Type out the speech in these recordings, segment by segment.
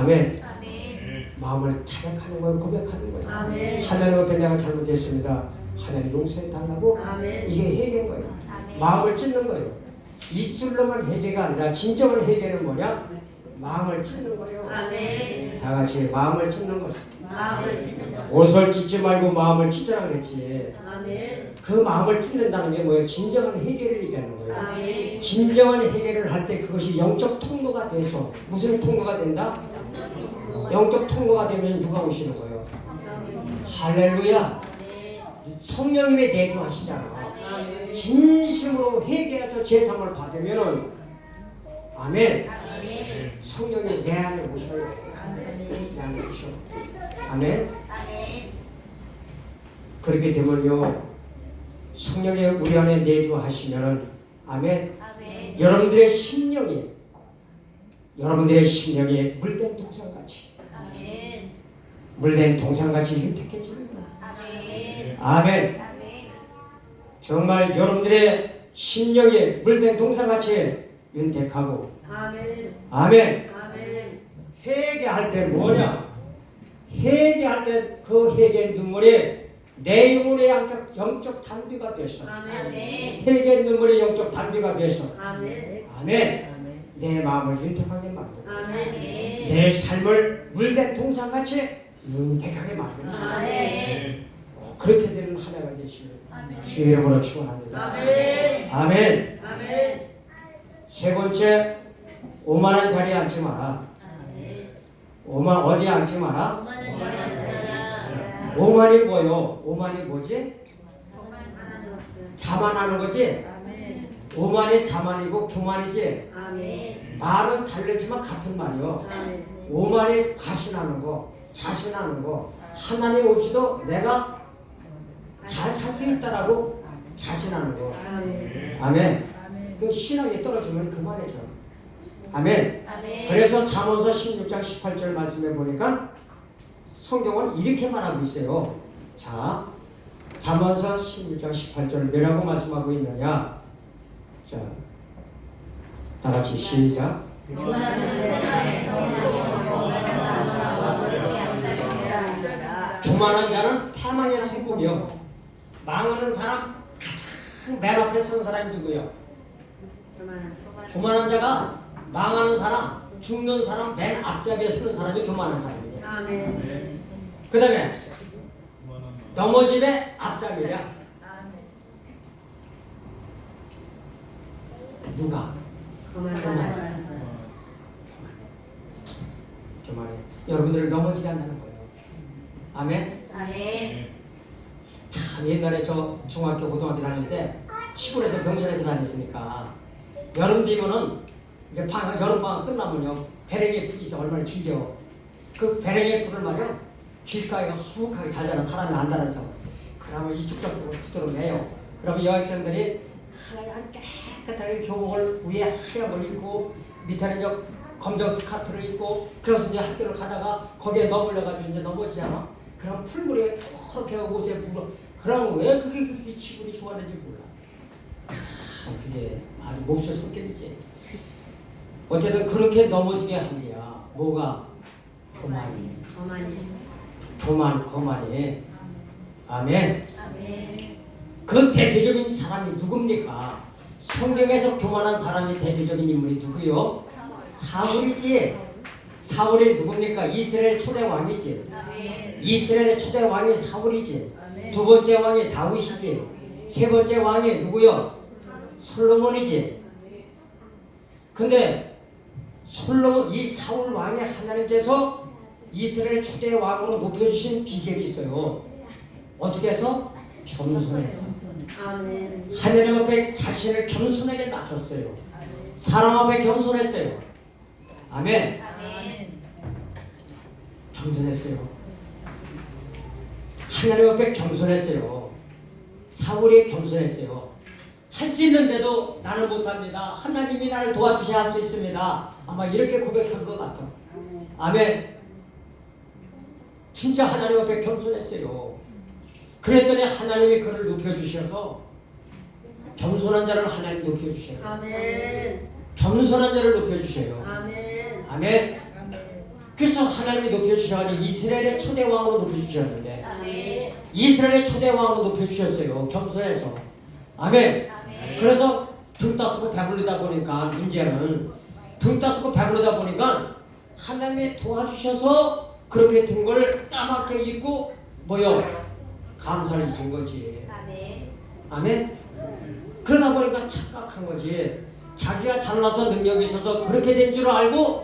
아멘. 아멘. 마음을 자백하는 거예요. 고백하는 거예요. 아멘. 하나님 앞에 내가 잘못했습니다. 하나님 용서해 달라고 아멘. 이게 해결인 거예요. 아멘. 마음을 찢는 거예요. 입술로만 해결가 아니라 진정한 해결은 뭐냐? 마음을 찢는 거예요. 아멘. 다 같이 마음을 찢는 것. 마음을 찢는 것. 옷을 찢지 말고 마음을 찢으라 그랬지. 아멘. 그 마음을 찢는다는 게 뭐예요? 진정한 해결을 얘기하는 거예요. 아멘. 진정한 해결을 할 때 그것이 영적 통로가 돼서 무슨 통로가 된다? 영적 통로가 되면 누가 오시는 거예요? 할렐루야. 성령님의 대주하시잖아. 진심으로 회개해서 제삼을 받으면은 아멘. 성령이 내 안에 오셔요. 내 안에 오셔. 아멘. 그렇게 되면요. 성령이 우리 안에 내주하시면은 아멘. 여러분들의 심령이 여러분들의 심령이 물된 아멘. 물된 동상같이 윤택해지는 거야. 아멘. 아멘. 아멘. 정말 여러분들의 심령이 물된 동상같이 윤택하고 아멘. 아멘. 아멘. 회개할 때 뭐냐? 회개할 때 그 회개 눈물이 내 영혼의 영적, 영적 단비가 됐어. 아멘. 아멘. 회개 눈물이 영적 단비가 됐어. 아멘. 아멘. 내 마음을 윤택하게 만들고 아멘. 내 삶을 물된 동상같이 윤택하게 만드는 아멘. 꼭 그렇게 되는 한 해가 되시길 아멘. 주의 이름으로 축원합니다. 아멘. 아멘. 아멘. 세 번째 오만한 자리에 앉지 마라. 오만 어디에 앉지 마라? 오만한 자라. 오만이 뭐요? 오만이 뭐지? 자만하는 거지? 오만이 자만이고 교만이지? 아멘. 말은 다르지만 같은 말이요. 아멘. 오만이 과신하는 거, 자신하는 거. 하나님 없이도 내가 잘 살 수 있다라고 자신하는 거. 아멘. 그 신앙이 떨어지면 그만해져. 아멘. 그래서 잠언서 16장 18절 말씀에 보니까 성경은 이렇게 말하고 있어요. 자, 잠언서 16장 18절 뭐라고 말씀하고 있느냐? 자, 다 같이 시작. 교만한 자는 패망의 성공이요. 망하는 사람 가장 맨 앞에 선 사람이 누구요? 교만한 자가 망하는 사람, 죽는 사람 맨 앞자리에 서는 사람이 교만한 사람이에요. 아멘. 그 다음에 넘어짐의 앞자리야. 누가? 교만 해. 여러분들을 넘어지게 한다는 거예요. 아멘. 아멘. 참 옛날에 저 중학교 고등학교 다닐 때 시골에서 병실에서 다녔으니까 여름 되면은 이제 방학 여름 방학 끝나면요 배랭이 풀이 있어 얼마나 즐겨 그 배랭이 풀을 말이야 길가에가 수북하게 잘 자란 사람이 안다면서 그러면 이쪽 저쪽으로 붙들어내요 그러면 여학생들이 하얀 깨끗하게 교복을 위에 하얀 걸 입고 밑에는 검정 스카트를 입고 그래서 이제 학교를 가다가 거기에 넘어려가지고 이제 넘어지잖아? 그럼 풀물에 그렇게 옷에 물어. 그럼 왜 그게 그렇게 기분이 좋았는지 몰라. 참 그게 아주 몹쓸 성격이지. 어쨌든 그렇게 넘어지게 합니다 뭐가? 교만이. 어머니. 교만 거만이. 아멘. 아멘. 그 대표적인 사람이 누굽니까? 성경에서 교만한 사람이 대표적인 인물이 누구요 사울이지? 사울이 누굽니까? 이스라엘 초대 왕이지. 이스라엘의 초대 왕이 사울이지. 두 번째 왕이 다윗이지. 세 번째 왕이 누구요? 솔로몬이지. 근데 솔로몬 이 사울 왕의 하나님께서 이스라엘 초대 왕으로 높여주신 비결이 있어요. 어떻게 해서? 겸손했어. 하나님 앞에 자신을 겸손하게 낮췄어요. 사람 앞에 겸손했어요 아멘 아멘. 겸손했어요. 하나님 앞에 겸손했어요. 사울이 겸손했어요. 할 수 있는데도 나는 못합니다. 하나님이 나를 도와주셔야 할 수 있습니다. 아마 이렇게 고백한 것 같아. 아멘. 진짜 하나님 앞에 겸손했어요. 그랬더니 하나님이 그를 높여주셔서 겸손한 자를 하나님 높여주셔요. 아멘. 겸손한 자를 높여주셔요. 아멘. 아멘. 그래서 하나님이 높여주셔가지고 이스라엘의 초대 왕으로 높여주셨는데 아멘. 이스라엘의 초대 왕으로 높여주셨어요. 겸손해서. 아멘. 아멘. 그래서 등 따스고 배부르다 보니까 문제는 등 따스고 배부르다 보니까 하나님이 도와주셔서 그렇게 된 걸 까맣게 입고 뭐요? 감사를 잊은 거지. 아멘. 아멘. 그러다 보니까 착각한 거지. 자기가 잘나서 능력이 있어서 그렇게 된 줄 알고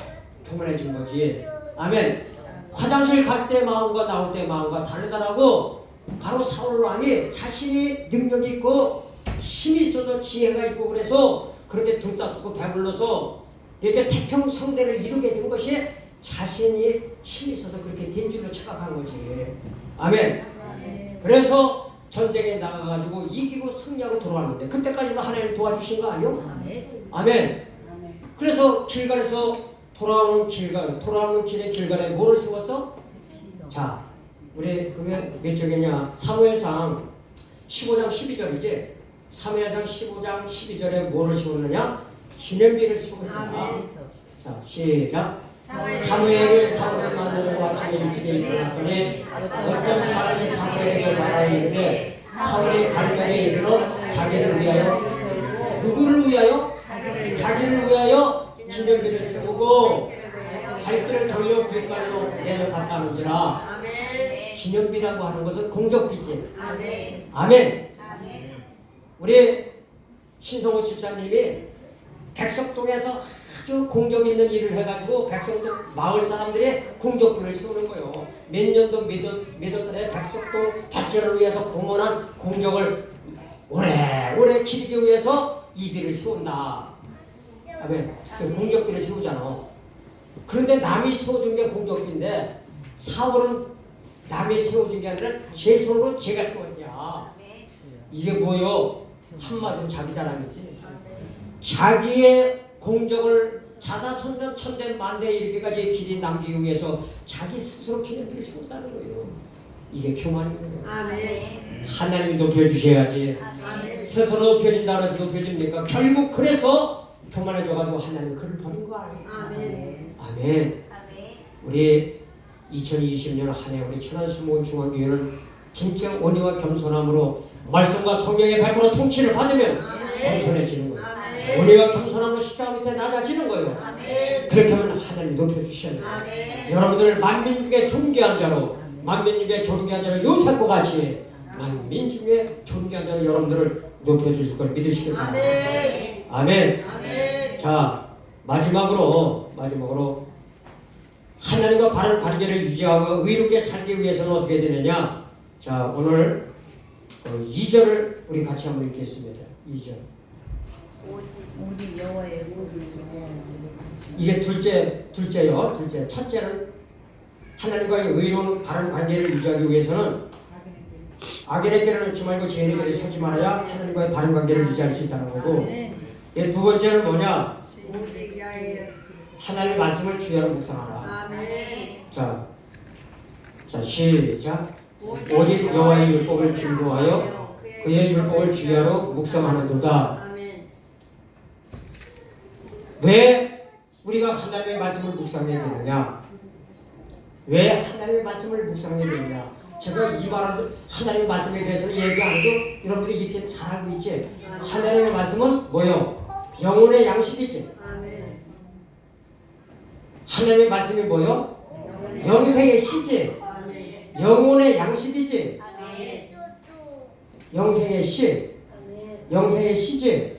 교만해진 거지. 아멘. 화장실 갈 때 마음과 나올 때 마음과 다르다라고 바로 사울 왕이 자신이 능력이 있고 힘이 있어서 지혜가 있고 그래서 그렇게 등 따스고 배불러서 이렇게 태평성대를 이루게 된 것이 자신이 힘이 있어서 그렇게 된 줄로 착각한 거지. 아멘. 그래서 전쟁에 나가가지고 이기고 승리하고 돌아왔는데 그때까지는 하나님 도와주신 거 아니요? 아멘. 아멘. 그래서 길갈에서 돌아오는 길갈, 돌아오는 길에 길갈에 뭐를 세웠어? 자, 우리 그게 몇 쪽이냐? 사무엘상 15장 12절이지. 사무엘상 15장 12절에 뭐를 세웠느냐? 기념비를 세웠느냐? 아멘. 자, 시작. 사무엘. 사무엘이 사울을 만나려고 아침에 일찍 일어났더니 어떤 사람이 사무엘에게 말하였는데 사울이 발명에 이르러 자기를 위하여 누구를 위하여? 자기를 위하여 기념비를 세우고 발길을 돌려 길가로 내려갔다는지라. 기념비라고 하는 것은 공적비지. 아멘 아멘. 우리 신성호 집사님이 백석동에서 아주 공적 있는 일을 해가지고 백석동 마을 사람들이 공적비를 세우는 거예요. 몇 년도 몇몇 달에 백석동 발전을 위해서 공헌한 공적을 오래오래 기리기 위해서 이 비를 세운다. 아멘. 그 공적비를 세우잖아. 그런데 남이 세워준 게 공적비인데 사월은 남이 세워준 게 아니라 제 손으로 제가 세웠냐. 이게 뭐요? 한마디로 자기 자랑이지. 자기의 공적을 자사손전 천대 만대 이렇게까지 길이 남기기 위해서 자기 스스로 기념비를 세웠다는 거예요. 이게 교만인 거예요. 아멘. 하나님이 높여주셔야지. 아멘. 스스로 높여준다 그래서 높여줍니까? 결국 그래서 교만해져가지고 하나님이 그를 버린 거 아니에요. 아멘. 아멘. 아멘. 우리 2020년 한 해 우리 천안수목원 중앙교회는 진짜 원의와 겸손함으로 말씀과 성령의 100% 통치를 받으면 겸손해지는 원의와 겸손함으로 십자가 밑에 낮아지는 거예요. 그렇게 하면 하나님이 높여주셔야 돼요. 아멘. 여러분들 만민 중에 존귀한 자로 만민 중에 존귀한 자로 요셉과 같이 만민 중에 존귀한 자로 여러분들을 높여주실 걸 믿으시길 바랍니다. 아멘. 아멘. 아멘. 자 마지막으로 마지막으로 하나님과 바른 관계를 유지하고 의롭게 살기 위해서는 어떻게 되느냐? 자 오늘 어, 2절을 우리 같이 한번 읽겠습니다. 2절. 오직 여호와의 복을 이게 둘째 둘째요. 둘째 첫째는 하나님과의 의로운 바른 관계를 유지하기 위해서는 길을 놓지 말고 길에 서지 말아야 하나님과의 바른 관계를 유지할 수 있다는 거고 예, 두 번째는 뭐냐? 하나님의 말씀을 주야로 묵상하라. 자, 자 시작. 오직 여호와의 율법을 증거하여 그의 율법을 주야로 묵상하는도다. 왜 우리가 하나님의 말씀을 묵상해야 되느냐? 왜 하나님의 말씀을 묵상해야 되느냐? 제가 이 말을 하나님의 말씀에 대해서는 얘기 안 해도 여러분들이 이렇게 잘 알고 있지? 하나님의 말씀은 뭐요? 영혼의 양식이지. 하나님의 말씀이 뭐요? 영생의 시지. 영혼의 양식이지. 영생의 시. 영생의 시지.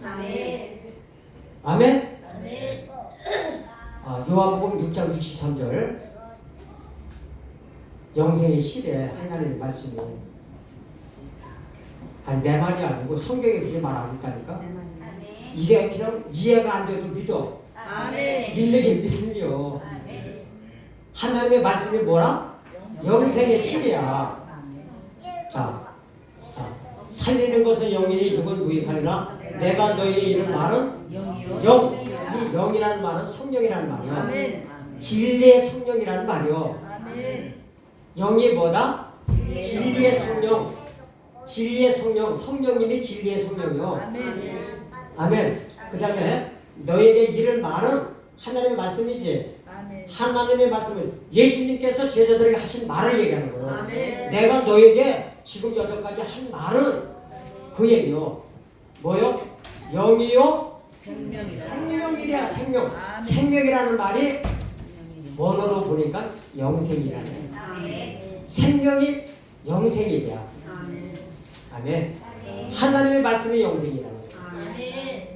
아멘. 아, 요한복음 6장 63절. 영생의 시래 하나님의 말씀이. 아니 내 말이 아니고 성경에 그렇게 말하고 있다니까. 이게 그냥 이해가 안 돼도 믿어. 아멘. 믿는 게 믿음이요. 아멘. 하나님의 말씀이 뭐라? 영생의 실이야. 자, 자, 살리는 것은 영이니 죽은 무익하리라. 내가 너희에게 이런 말은 영 영. 이 영이라는 말은 성령이라는. 아멘. 진리의 성령이라는 말이요. 아멘. 영이 뭐다? 진리의 성령. 진리의 성령. 성령님이 진리의 성령이요. 아멘. 아멘. 그 다음에 너에게 이런 말은 하나님의 말씀이지. 아멘. 하나님의 말씀을 예수님께서 제자들에게 하신 말을 얘기하는 거예요. 아멘. 내가 너에게 지금 여태까지 한 말은 그 얘기요. 뭐요? 영이요 생명이랴 생명. 생명이라는 말이 원어로 보니까 영생이라네. 아멘. 생명이 영생이랴. 아멘. 아멘. 하나님의 말씀이 영생이라는 거예요. 아멘.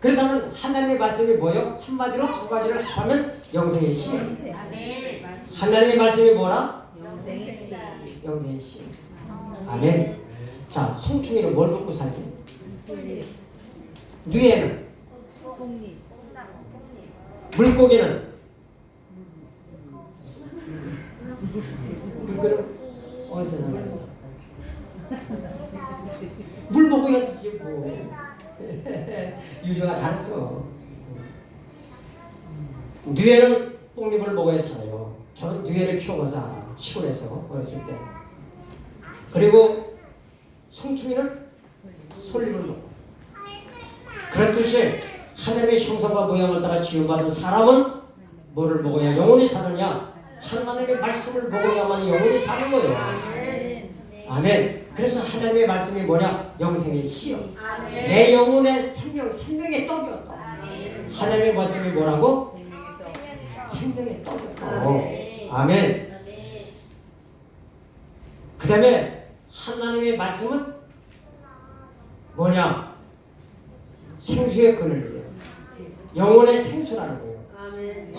그렇다면 하나님의 말씀이 뭐요? 한마디로 두 가지를 합하면 영생의 시. 아멘. 하나님의 말씀이 뭐라? 영생의 씨. 영생의 시. 아멘. 자, 송충이는 뭘 먹고 살지? 뉘에는 물고기는 물고기는 어디서 살았어? 물 보고 했지 뭐. 유주가 잘했어. 뉘에는 뽕잎을 먹어야 살아요. 저는 뉘에를 키워서 알아. 시골에서 어렸을 때. 그리고 송충이는 솔잎을 먹고. 그렇듯이 하나님의 형상과 모양을 따라 지음받은 사람은 뭐를 먹어야 영원히 사느냐? 하나님의 말씀을 먹어야만 영원히 사는 거예요. 아멘. 그래서 하나님의 말씀이 뭐냐? 영생의 씨요. 아멘. 내 영혼의 생명, 생명의 떡이었다. 하나님의 말씀이 뭐라고? 생명의 떡이었다. 아멘. 그 다음에 하나님의 말씀은 뭐냐? 생수의 그늘이에요. 영혼의 생수라는 거예요. 아멘.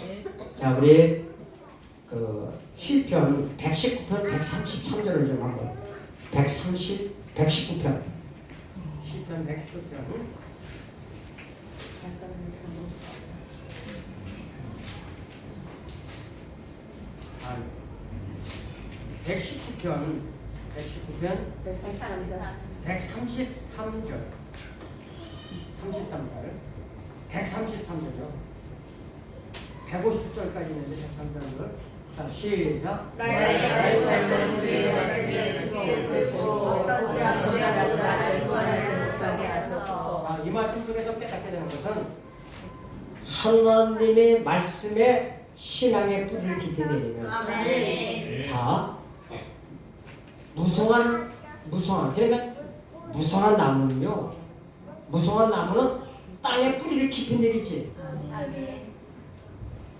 자, 우리 그 시편 119편 133절을 좀 한번. 130 119편. 시편 119편. 아, 119편 119편. 133절. 33절 133절이요 150절까지 있는데 133절 자 시작. 자, 이 말씀 속에서 깨닫게 되는 것은 하나님의 말씀에 신앙의 뿌리를 깊이 내리면. 자 무성한 무성한 그러니까 무성한 나무는요 무성한 나무는 땅에 뿌리를 깊이 내리지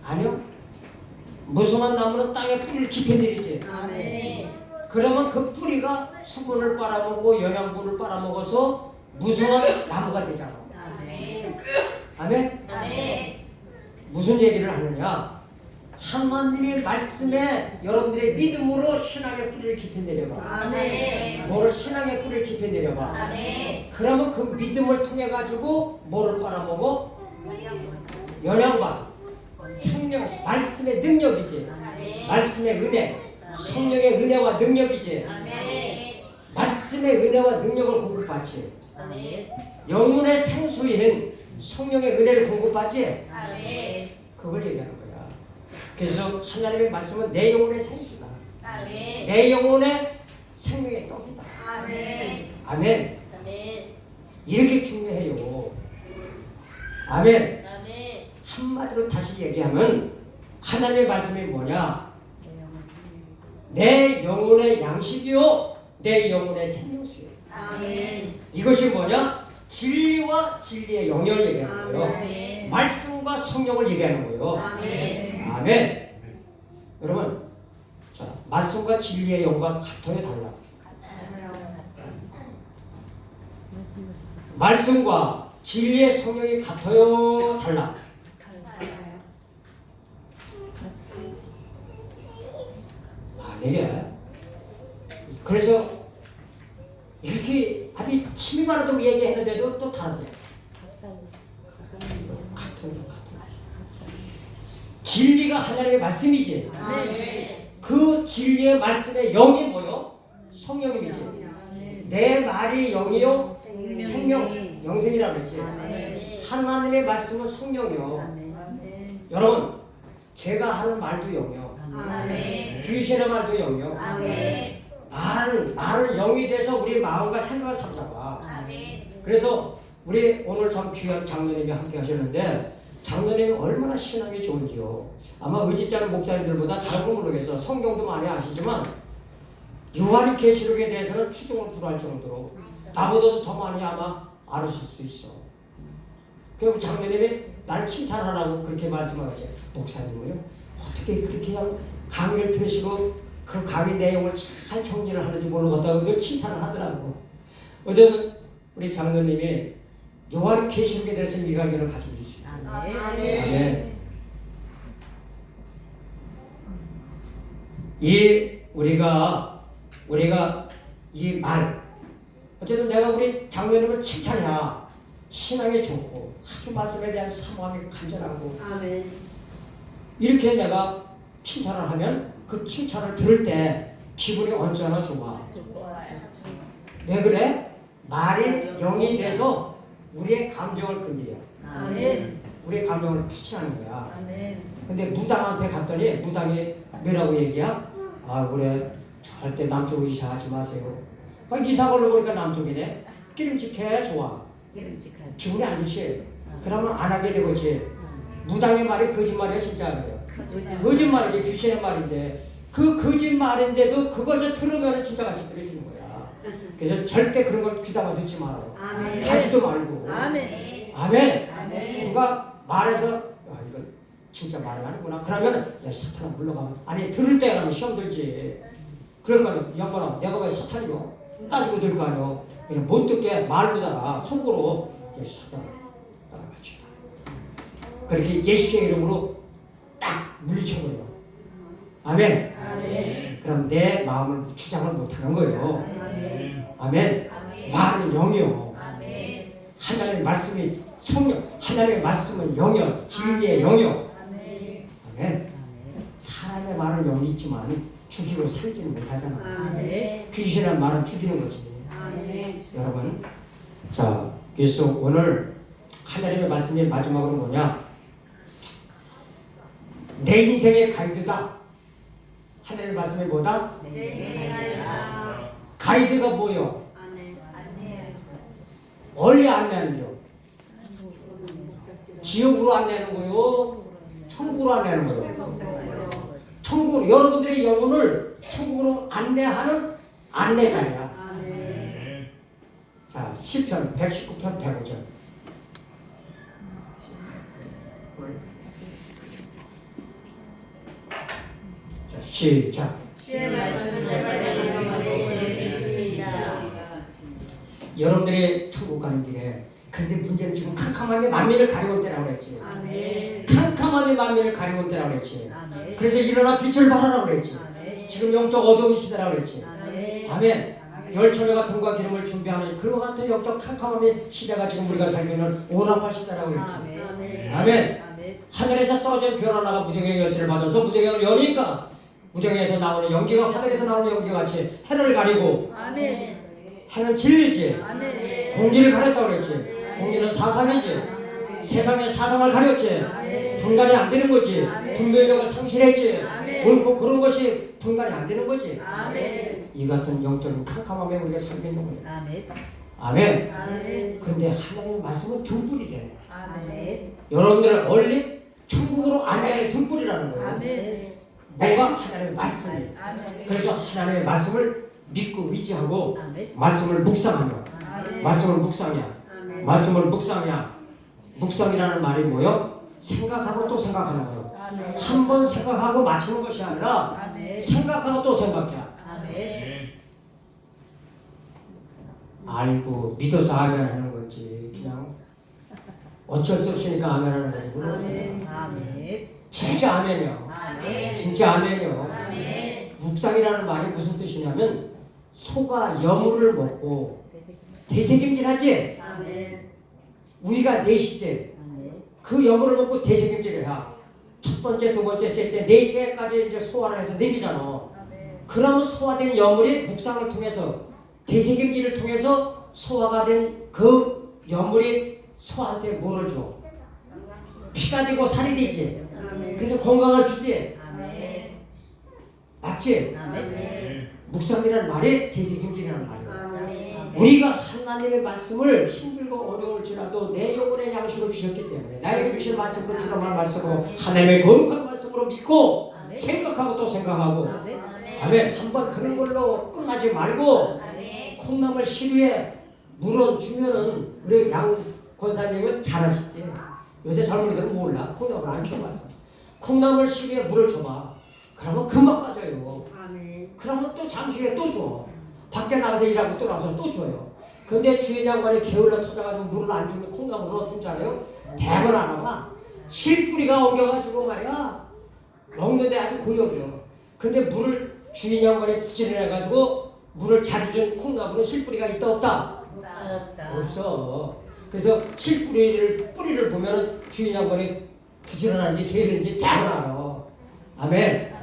아니요 무성한 나무는 땅에 뿌리를 깊이 내리지. 그러면 그 뿌리가 수분을 빨아먹고 영양분을 빨아먹어서 무성한 나무가 되잖아. 아멘 아멘. 무슨 얘기를 하느냐 하나님의 말씀에 여러분들의 믿음으로 신앙의 뿌리를 깊이 내려봐 아멘. 뭐를 신앙의 뿌리를 깊이 내려봐 아멘. 그러면 그 믿음을 통해 가지고 뭐를 빨아먹어? 영양반 생명 말씀의 능력이지 아멘. 말씀의 은혜 성령의 은혜와 능력이지 아멘. 말씀의 은혜와 능력을 공급받지 아멘. 영혼의 생수인 성령의 은혜를 공급받지 아멘. 그걸 얘기하는 거야 그래서 하나님의 말씀은 내 영혼의 생수다 아멘. 내 영혼의 생명의 떡이다 아멘. 아멘 아멘. 이렇게 중요해요 아멘 아멘. 한마디로 다시 얘기하면 하나님의 말씀이 뭐냐 내 영혼의 양식이요 내 영혼의 생명수요 아멘. 이것이 뭐냐 진리와 진리의 영역을 얘기하는 거예요 아멘. 말씀과 성령을 얘기하는 거예요 아멘. 아멘 여러분 자 말씀과 진리의 영과 같아요 달라 말씀과 진리의 성령이 같아요 달라? 아니게 그래서 이렇게 아주 힘이 많아도 얘기했는데도 또같은 거 같은 거 진리가 하나님의 말씀이지. 그 진리의 말씀의 영이 뭐요? 성령님이지 내 말이 영이요 생명 영생이라고 그랬지 아멘. 하나님의 말씀은 성령이요 여러분 제가 하는 말도 영이요 아멘. 귀신의 말도 영이요. 말, 말은 영이 돼서 우리 마음과 생각을 아멘. 그래서 우리 오늘 참 귀한 장로님이 함께 하셨는데 장로님이 얼마나 신앙이 좋은지요 아마 의지자는 목사님들보다 다른 걸 모르겠어. 성경도 많이 아시지만 요한의 계시록에 대해서는 추종을 불허할 정도로 나보다도 더 많이 아마 알으실 수 있어. 그리고 장로님이 날 칭찬하라고 그렇게 말씀하지. 목사님은요 어떻게 그렇게 강의를 들으시고 그 강의 내용을 잘 정리를 하는지 모르겠다고 늘 칭찬을 하더라고. 어제는 우리 장로님이 요한의 계시록에 대해서 미가견을 가지고 있어요. 아멘. 아멘. 이 우리가 우리가 이 말 어쨌든 내가 우리 장로님을 칭찬해야 신앙이 좋고 아주 말씀에 대한 사모함이 간절하고 아멘. 이렇게 내가 칭찬을 하면 그 칭찬을 들을 때 기분이 언제나 좋아. 왜 그래? 말이 영이 돼서 우리의 감정을 건드려. 아멘. 우리의 감정을 푸시하는 거야. 아멘. 근데 무당한테 갔더니 무당이 뭐라고 얘기야? 아 그래 절대 남쪽 이사하지 마세요. 아, 이사 걸로 보니까 남쪽이네. 기름직해 좋아. 기름직한. 기분이 안 좋지. 그러면 안 하게 되겠지. 무당의 말이 거짓말이야 진짜예요. 거짓말이지 귀신의 말인데 그 거짓말인데도 그것을 들으면 진짜 같이 들어지는 거야. 그래서 절대 그런 걸 귀담아 듣지 마라. 아멘. 가지도 말고. 아멘. 아멘. 아멘. 누가 말해서 야 이거 진짜 말을 하는구나. 그러면 야 사탄아 물러가면 아니 들을 때 가면 시험 들지. 그러니까 양반아 내가 왜 사탄이요? 따지고 들거 아니요. 그냥 못 듣게 말보다가 속으로 야 사탄아 따라가지. 그렇게 예수의 이름으로 딱 물리쳐버려. 아멘. 아멘. 그럼 내 마음을 주장을 못하는 거예요. 아멘. 말은 영이요. 하나님의 말씀이 성령, 하나님의 말씀은 영이요, 진리의 영이요. 아멘. 사람의 말은 영이 있지만 죽이고 살지는 못하잖아. 귀신의 말은 죽이는 거지. 여러분, 자, 그래서 오늘 하나님의 말씀이 마지막으로 뭐냐? 내 인생의 가이드다. 하나님의 말씀이 뭐다? 가이드가 뭐요? 원리 안내하는 거. 지옥으로 안내하는 거요. 천국으로 안내하는 거요. 천국 여러분들의 영혼을 천국으로 안내하는 안내자야. 자, 시편 119편 105절. 자, 시작. 주의 말씀은 내 발에 영원히 여러분들이 천국 가는 길에 근데 문제는 지금 캄캄함이 만민을 가리고 때라고 그랬지. 아멘. 캄캄함이 만민을 가리고 때라고 그랬지. 아멘. 그래서 일어나 빛을 발하라고 그랬지. 아멘. 지금 영적 어두운 시대라고 그랬지. 아멘. 아멘. 열처녀가 등과 기름을 준비하는 그와 같은 영적 캄캄함의 시대가 지금 우리가 살고 있는 오나파 시대라고 그랬지. 아멘. 아멘. 아멘. 하늘에서 떨어진 별 하나가 무정의 열쇠를 받아서 무정의 여니까 무정에서 나오는 연기가 하늘에서 나오는 연기 같이 해를 가리고 아멘. 해는 진리지. 아멘. 공기를 가렸다고 그랬지. 공기는 사상이지. 세상의 사상을 가렸지. 분간이 안 되는 거지. 분별력을 상실했지. 옳고 그런 것이 분간이 안 되는 거지. 아멘. 이 같은 영적인 캄캄함에 우리가 살고 있는 거예요. 아멘. 아멘. 아멘. 그런데 하나님의 말씀은 등불이래. 아멘. 여러분들은 원리 천국으로 안내하는 등불이라는 거예요. 아멘. 뭐가 하나님의 말씀이. 아멘. 그래서 하나님의 말씀을 믿고 의지하고 아멘. 말씀을 묵상하며 아멘. 말씀을 묵상이야. 말씀을 묵상이야. 묵상이라는 말이 뭐요? 생각하고 또 생각하는 거예요. 아멘. 한번 생각하고 맞추는 것이 아니라 아멘. 생각하고 또 생각해. 아멘. 알고 믿어서 아멘하는 거지. 그냥 어쩔 수 없으니까 아멘 하는 거지. 물론 아멘. 아멘. 진짜 아멘이요. 아멘. 진짜 아멘이요. 아멘. 묵상이라는 말이 무슨 뜻이냐면 소가 여물을 먹고 대세김질 하지. 아멘. 우리가 넷이지. 아멘. 그 여물을 먹고 대세김질을 해. 첫 번째, 두 번째, 셋째, 넷째까지 이제 소화를 해서 내기잖아. 그러면 소화된 여물이 묵상을 통해서 대세김질을 통해서 소화가 된 그 여물이 소한테 뭐를 줘? 피가 되고 살이 되지. 그래서 건강을 주지. 아멘. 맞지? 묵상이라는 말이 대세김질이라는 말이야. 아멘. 우리가 하나님의 말씀을 힘들고 어려울지라도 내 영혼의 양식으로 주셨기 때문에 나에게 주신 말씀으로 주름한 말씀으로 하나님의 거룩한 말씀으로 믿고 생각하고 또 생각하고. 아멘. 아멘. 한번 그런 걸로 끝나지 말고. 콩나물 시루에 물은 주면은 우리 양 권사님은 잘하시지. 요새 젊은이들은 몰라. 콩나물 안 키워봤어. 콩나물 시루에 물을 줘봐 그러면 금방 빠져요 아멘. 그러면 또 잠시 후에 또 줘. 밖에 나가서 일하고 또 나서 또 줘요. 근데 주인 양반이 게을러 터져가지고 물을 안 주면 콩나물을 어떤 줄 알아요? 대번 안 와봐. 실뿌리가 엉겨가지고 말이야. 먹는데 아주 고역이요. 근데 물을 주인 양반이 부지런해가지고 물을 자주 준 콩나물은 실뿌리가 있다 없다? 없다. 없어. 그래서 실뿌리를 뿌리를 보면은 주인 양반이 부지런한지 게으른지 대번 알아. 아멘.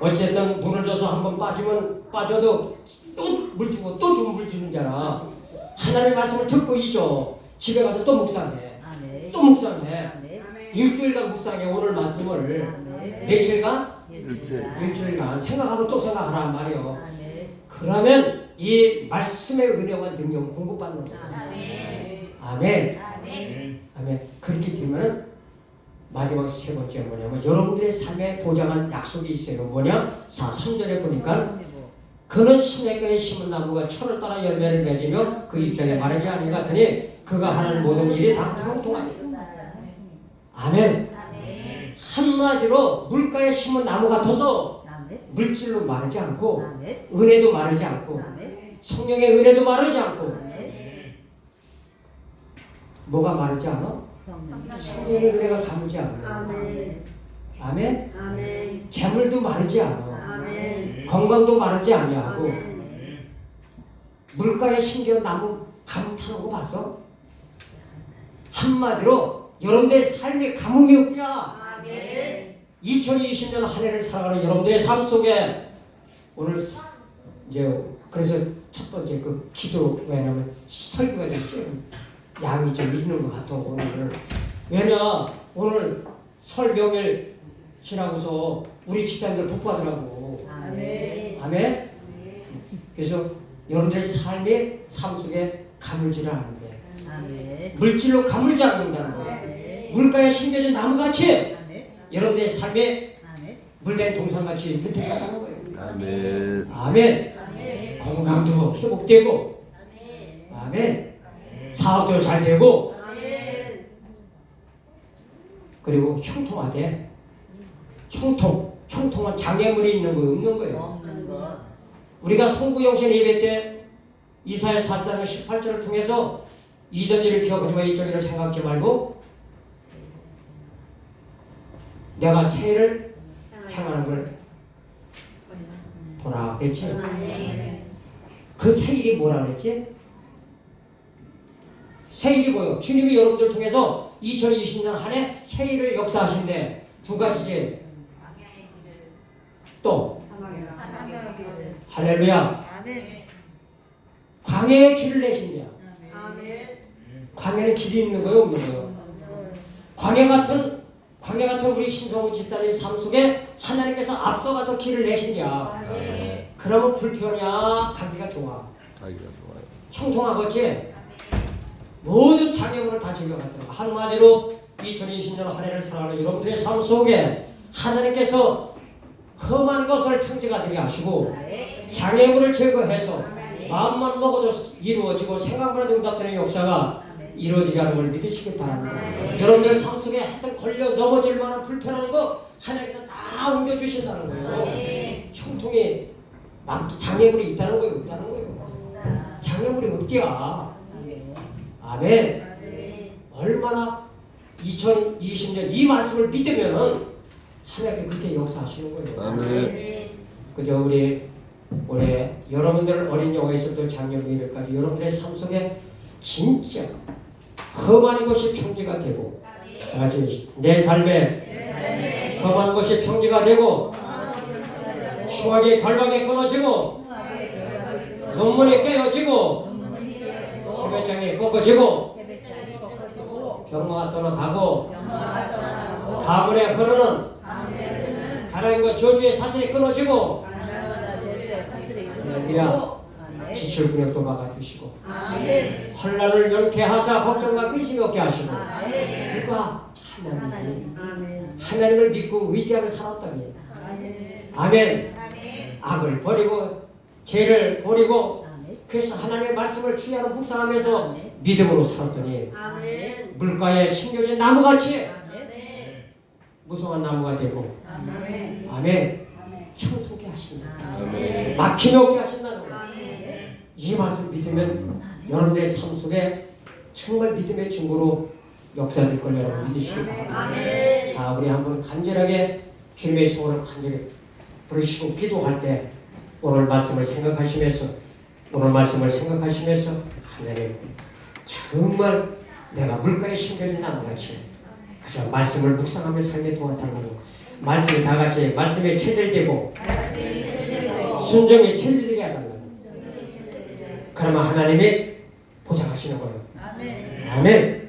어쨌든 물을 줘서 한 번 빠지면 빠져도 또 물 주고 또 주면 물 주는 자라 하나님의 말씀을 듣고 잊어 집에 가서 또 묵상해 아멘. 또 묵상해 아멘. 일주일간 묵상해 오늘 말씀을 아멘. 며칠간 일주일. 일주일간 생각하고 또 생각하란 말이요. 그러면 이 말씀의 은혜와 능력 공급받는 거야 아멘. 아멘 아멘. 아멘 그렇기 때문에 마지막 세 번째 뭐냐면 여러분들의 삶에 보장한 약속이 있어요 뭐냐 4, 3절에 보니까 그는 시냇가에 심은 나무가 철을 따라 열매를 맺으며 그 입장에 마르지 아니 같으니 그가 하는 모든 일이 다 통통하니 아멘. 한마디로 물가에 심은 나무 같아서. 물질로 마르지 않고. 은혜도 마르지 않고. 성령의 은혜도 마르지 않고. 뭐가 마르지 않아? 성령. 성령의 은혜가 가물지 않아요 아멘. 아멘 아멘. 재물도 마르지 않아 아멘. 건강도 마르지 아니하고 아멘. 물가에 심지어 나무 감 타는 거 봤어? 한마디로 여러분들의 삶의 가뭄이 없냐? 아멘. 2020년 한 해를 살아가는 여러분들의 삶 속에 오늘 이제 그래서 첫 번째 그 기도 왜냐면 설교가 좀, 좀 양이 좀 있는 것 같아 오늘 왜냐 오늘 설 명일 지나고서 우리 집사님들 복받으라고 아멘. 아멘 그래서 여러분들의 삶의 삶 속에 가물지를 않는데 아멘. 물질로 가물지 않는다는 거예요 아멘. 물가에 심겨진 나무같이 아멘. 여러분들의 삶에 아멘. 물된 동산같이 윤택하다는 거예요 아멘. 아멘 아멘. 건강도 회복되고 아멘. 아멘 사업도 잘 되고. 그리고 형통하되 형통 형통한 장애물이 있는 거 없는 거예요. 우리가 송구영신 예배 때 이사야 4장 18절을 통해서 이전 일을 기억하지만 이전 일을 생각지 말고 내가 새해를 행하는 걸 보라 그랬지. 그 새일이 뭐라 그랬지? 새일이 뭐요? 주님이 여러분들 통해서 2020년 한해 새일을 역사하신데 두 가지지 또 할렐루야 아멘. 광야의 길을 내신다. 광야는 길이 있는 거예요 없는 거예요? 광야 같은 광야 같은 우리 신성우 집사님 삶 속에 하나님께서 앞서가서 길을 내신다 아멘. 그러면 불편이야 가기가 좋아 가기가 좋아요. 형통하겠지 모든 장애물을 다 제거하더라고 한마디로 2020년 한 해를 살아가는 여러분들의 삶 속에 하나님께서 험한 것을 평지가 되게 하시고 장애물을 제거해서 마음만 먹어도 이루어지고 생각만 해도 응답되는 역사가 이루어지게 하는 걸 믿으시기 바랍니다. 여러분들 삶 속에 하여튼 걸려 넘어질 만한 불편한 거 하나님께서 다 옮겨주신다는 거예요. 형통이 막 장애물이 있다는 거예요. 없다는 거예요. 장애물이 없디야. 아멘. 얼마나 2020년 이 말씀을 믿으면은 하나님께 그렇게 역사하시는 거예요. 아멘. 그저 우리 올해 여러분들 어린 영화에서도 작년 미래까지 여러분들의 삶 속에 진짜 험한 것이 평지가 되고 다 같이 내 삶에 험한 것이 평지가 되고 수학이 결박에 끊어지고 논문이 깨어지고 세배장이 꺾어지고 병마가 떠나가고 가물에 흐르는 하나님과 저주의 사슬이 끊어지고 할렐루야 지출 분역도 막아주시고. 혼란을 면케 하사 걱정과 근심이 없게 하시고. 누가 하나님. 하나님을 믿고 의지하며 살았더니 아멘. 악을 버리고 죄를 버리고. 그래서 하나님의 말씀을 주야로 묵상하면서 믿음으로 살았더니 아멘. 물가에 심겨진 나무같이 아멘. 무성한 나무가 되고 아멘. 아멘 청토게 하신다 아멘. 막힘이 없게 하신다는 거예요 아멘. 이 말씀 믿으면 여러분의 삶 속에 정말 믿음의 증거로 역사될 걸 여러분 믿으시기 바랍니다 아멘. 자 우리 한번 간절하게 주님의 소원을 간절히 부르시고 기도할 때 오늘 말씀을 생각하시면서 오늘 말씀을 생각하시면서 하나님 정말 내가 물가에 심겨진 나무같이 그저 말씀을 묵상하며 삶에 도와달라고. 말씀이 다 같이 말씀에 체질되고 순종에 체질되게 해달라고. 그러면 하나님이 보장하시는 거예요. 아멘. 아멘